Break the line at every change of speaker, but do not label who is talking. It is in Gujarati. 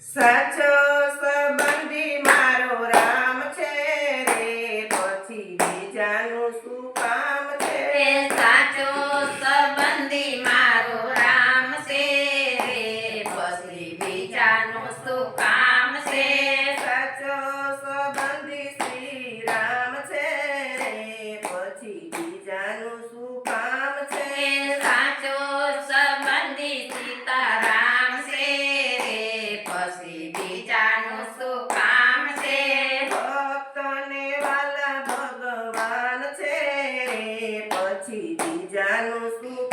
સાચો સંબંધી
Hello,